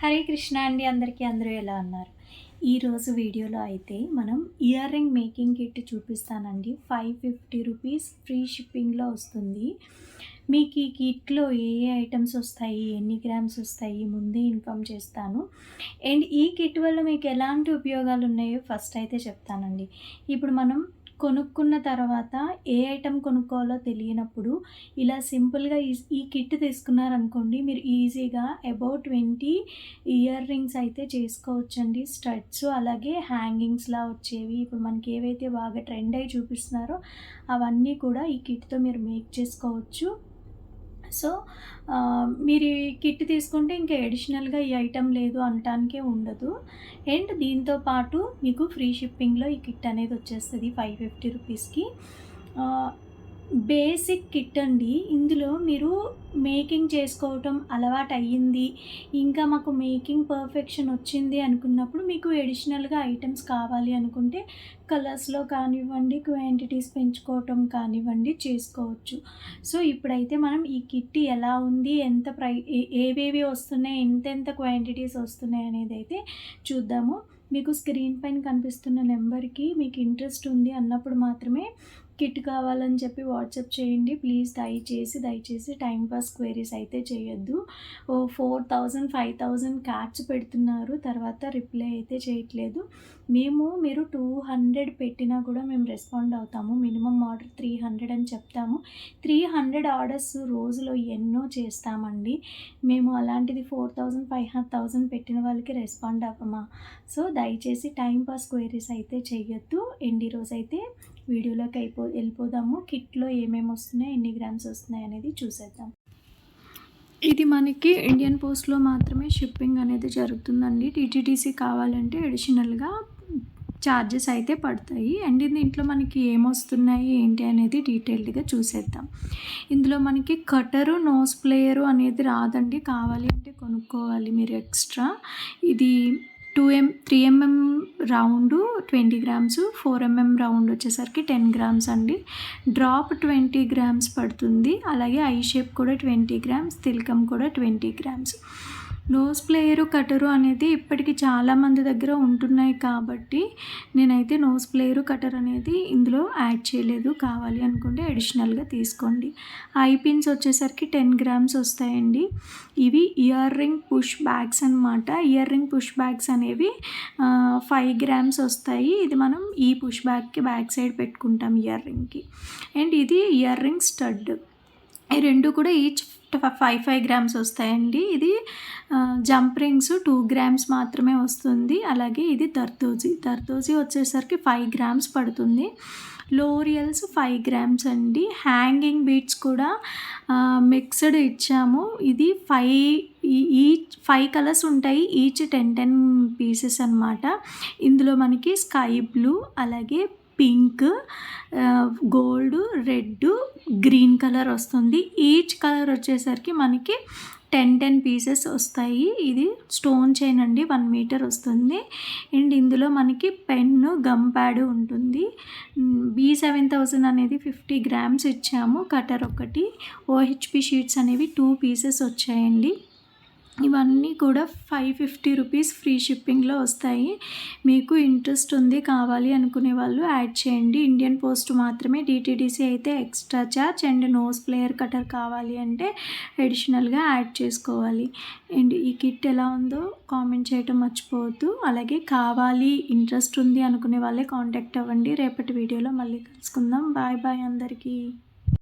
హరే కృష్ణ అండి అందరికీ అందరూ ఎలా ఉన్నారు? ఈరోజు వీడియోలో అయితే మనం ఇయర్ రింగ్ మేకింగ్ కిట్ చూపిస్తానండి. ఫైవ్ ఫిఫ్టీ రూపీస్ ఫ్రీ షిప్పింగ్లో వస్తుంది. మీకు ఈ కిట్లో ఏ ఏ ఐటమ్స్ వస్తాయి ఎన్ని గ్రామ్స్ వస్తాయి ముందే ఇన్ఫామ్ చేస్తాను. అండ్ ఈ కిట్ వల్ల మీకు ఎలాంటి ఉపయోగాలు ఉన్నాయో ఫస్ట్ అయితే చెప్తానండి. ఇప్పుడు మనం కొనుక్కున్న తర్వాత ఏ ఐటెం కొనుక్కోవాలో తెలియనప్పుడు ఇలా సింపుల్గా ఈ ఈ కిట్ తీసుకున్నారనుకోండి మీరు ఈజీగా అబౌట్ ట్వంటీ ఇయర్ రింగ్స్ అయితే చేసుకోవచ్చండి. స్టడ్స్ అలాగే హ్యాంగింగ్స్లా వచ్చేవి. ఇప్పుడు మనకి ఏవైతే బాగా ట్రెండ్ అయి చూపిస్తున్నారో అవన్నీ కూడా ఈ కిట్తో మీరు మేక్ చేసుకోవచ్చు. సో మీరు ఈ కిట్ తీసుకుంటే ఇంకా అడిషనల్గా ఈ ఐటెం లేదు అనటానికే ఉండదు. అండ్ దీంతో పాటు మీకు ఫ్రీ షిప్పింగ్లో ఈ కిట్ అనేది వచ్చేస్తుంది ఫైవ్ ఫిఫ్టీ రూపీస్కి. బేసిక్ కిట్ అండి. ఇందులో మీరు మేకింగ్ చేసుకోవటం అలవాటు అయ్యింది ఇంకా మాకు మేకింగ్ పర్ఫెక్షన్ వచ్చింది అనుకున్నప్పుడు మీకు ఎడిషనల్గా ఐటమ్స్ కావాలి అనుకుంటే కలర్స్లో కానివ్వండి క్వాంటిటీస్ పెంచుకోవటం కానివ్వండి చేసుకోవచ్చు. సో ఇప్పుడైతే మనం ఈ కిట్ ఎలా ఉంది ఎంత ప్రై ఏవేవి వస్తున్నాయి ఎంతెంత క్వాంటిటీస్ వస్తున్నాయి అనేది అయితే చూద్దాము. మీకు స్క్రీన్ పైన కనిపిస్తున్న నెంబర్కి మీకు ఇంట్రెస్ట్ ఉంది అన్నప్పుడు మాత్రమే కిట్ కావాలని చెప్పి వాట్సాప్ చేయండి. ప్లీజ్ దయచేసి దయచేసి టైంపాస్ క్వైరీస్ అయితే చేయొద్దు. ఓ ఫోర్ థౌజండ్ ఫైవ్ థౌజండ్ క్యాట్స్ పెడుతున్నారు. తర్వాత రిప్లై అయితే చేయట్లేదు. మేము మీరు టూ హండ్రెడ్ పెట్టినా కూడా మేము రెస్పాండ్ అవుతాము. మినిమం ఆర్డర్ త్రీ హండ్రెడ్ అని చెప్తాము. త్రీ హండ్రెడ్ ఆర్డర్స్ రోజులో ఎన్నో చేస్తామండి. మేము అలాంటిది ఫోర్ థౌజండ్ ఫైవ్ థౌజండ్ పెట్టిన వాళ్ళకి రెస్పాండ్ అవ్వమా? సో దయచేసి టైం పాస్ క్వైరీస్ అయితే చేయొద్దు. ఎండి రోజు అయితే వీడియోలోకి అయిపో వెళ్ళిపోదాము. కిట్లో ఏమేమి వస్తున్నాయి ఎన్ని గ్రామ్స్ వస్తున్నాయి అనేది చూసేద్దాం. ఇది మనకి ఇండియన్ పోస్ట్లో మాత్రమే షిప్పింగ్ అనేది జరుగుతుందండి. టీటీడీసీ కావాలంటే అడిషనల్గా ఛార్జెస్ అయితే పడతాయి. అండ్ దీంట్లో మనకి ఏమొస్తున్నాయి ఏంటి అనేది డీటెయిల్డ్గా చూసేద్దాం. ఇందులో మనకి కటరు నోస్ ప్లేయరు అనేది రాదండి. కావాలి అంటే కొనుక్కోవాలి మీరు ఎక్స్ట్రా. ఇది two M three MM round twenty grams four MM round వచ్చేసరికి టెన్ గ్రామ్స్ అండి. డ్రాప్ ట్వంటీ గ్రామ్స్ పడుతుంది. అలాగే ఐ షేప్ కూడా ట్వంటీ గ్రామ్స్ తిలకం కూడా twenty grams. Nose plier cutter అనేది ఇప్పటికి చాలామంది దగ్గర ఉంటున్నాయి కాబట్టి నేనైతే నోస్ ప్లేయరు కటర్ అనేది ఇందులో యాడ్ చేయలేదు. కావాలి అనుకుంటే అడిషనల్గా తీసుకోండి. ఐ పిన్స్ వచ్చేసరికి టెన్ గ్రామ్స్ వస్తాయండి. ఇవి ఇయర్ రింగ్ పుష్ బ్యాగ్స్ అనమాట ఇయర్ రింగ్ పుష్ బ్యాగ్స్ అనేవి ఫైవ్ గ్రామ్స్ వస్తాయి. ఇది మనం ఈ పుష్ బ్యాగ్కి బ్యాక్ సైడ్ పెట్టుకుంటాం ఇయర్ రింగ్కి. అండ్ ఇది ఇయర్ రింగ్ స్టడ్. ఈ రెండు కూడా ఈచ్ ఫైవ్ ఫైవ్ గ్రామ్స్ వస్తాయండి. ఇది జంప్ రింగ్స్ టూ గ్రామ్స్ మాత్రమే వస్తుంది. అలాగే ఇది దర్దోజీ దర్దోజీ వచ్చేసరికి ఫైవ్ గ్రామ్స్ పడుతుంది. లోరియల్స్ ఫైవ్ గ్రామ్స్ అండి. హ్యాంగింగ్ బీట్స్ కూడా మిక్స్డ్ ఇచ్చాము. ఇది ఫైవ్ ఈచ్ ఫైవ్ కలర్స్ ఉంటాయి. ఈచ్ టెన్ టెన్ పీసెస్ అనమాట ఇందులో మనకి స్కై బ్లూ అలాగే pink gold red green colour వస్తుంది. ఈచ్ కలర్ వచ్చేసరికి మనకి టెన్ టెన్ పీసెస్ వస్తాయి. ఇది స్టోన్ చైన్ అండి వన్ మీటర్ వస్తుంది. అండ్ ఇందులో మనకి పెన్ను గమ్ ప్యాడ్ ఉంటుంది. బీ సెవెన్ థౌజండ్ అనేది ఫిఫ్టీ గ్రామ్స్ ఇచ్చాము కటర్ ఒకటి. ఓహెచ్పి షీట్స్ అనేవి టూ పీసెస్ వచ్చాయండి. ఇవన్నీ కూడా ఫైవ్ ఫిఫ్టీ రూపీస్ ఫ్రీ షిప్పింగ్లో వస్తాయి. మీకు ఇంట్రెస్ట్ ఉంది కావాలి అనుకునే వాళ్ళు యాడ్ చేయండి. ఇండియన్ పోస్ట్ మాత్రమే డిటీడీసీ అయితే extra charge and nose plier cutter కావాలి అంటే అడిషనల్గా యాడ్ చేసుకోవాలి. అండ్ ఈ కిట్ ఎలా ఉందో కామెంట్ చేయటం మర్చిపోవద్దు. అలాగే కావాలి ఇంట్రెస్ట్ ఉంది అనుకునే వాళ్ళే కాంటాక్ట్ అవ్వండి. రేపటి వీడియోలో మళ్ళీ కలుసుకుందాం. బాయ్ బాయ్ అందరికీ.